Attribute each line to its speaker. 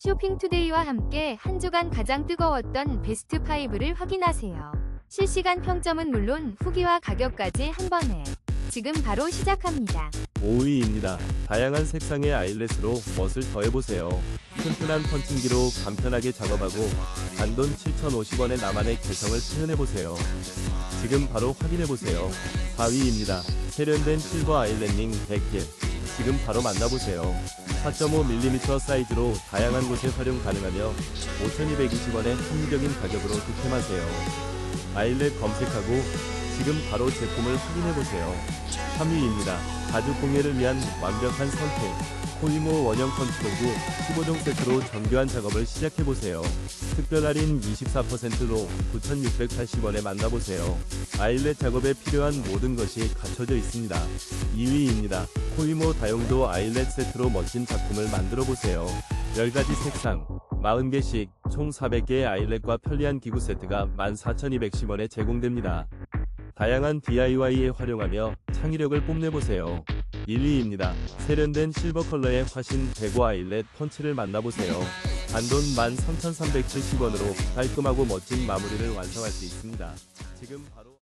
Speaker 1: 쇼핑투데이와 함께 한 주간 가장 뜨거웠던 베스트 5를 확인하세요. 실시간 평점은 물론 후기와 가격까지 한 번에 지금 바로 시작합니다.
Speaker 2: 5위입니다. 다양한 색상의 아이렛으로 멋을 더해보세요. 튼튼한 펀칭기로 간편하게 작업하고 단돈 7,050원의 나만의 개성을 표현해보세요. 지금 바로 확인해보세요. 4위입니다. 세련된 실버 아이랜닝 100개. 지금 바로 만나보세요. 4.5mm 사이즈로 다양한 곳에 활용 가능하며 5,220원의 합리적인 가격으로 득템하세요. 아일렛 검색하고 지금 바로 제품을 확인해보세요. 3위입니다. 가죽 공예를 위한 완벽한 선택. 코이모 원형 컨트롤구 15종 세트로 정교한 작업을 시작해보세요. 특별 할인 24%로 9,680원에 만나보세요. 아일렛 작업에 필요한 모든 것이 갖춰져 있습니다. 2위입니다. 코이모 다용도 아일렛 세트로 멋진 작품을 만들어보세요. 10가지 색상, 40개씩 총 400개의 아일렛과 편리한 기구 세트가 14,210원에 제공됩니다. 다양한 DIY에 활용하며 창의력을 뽐내보세요. 1위입니다. 세련된 실버 컬러의 화신 대고 아일렛 펀치를 만나보세요. 단돈 13,370원으로 깔끔하고 멋진 마무리를 완성할 수 있습니다. 지금 바로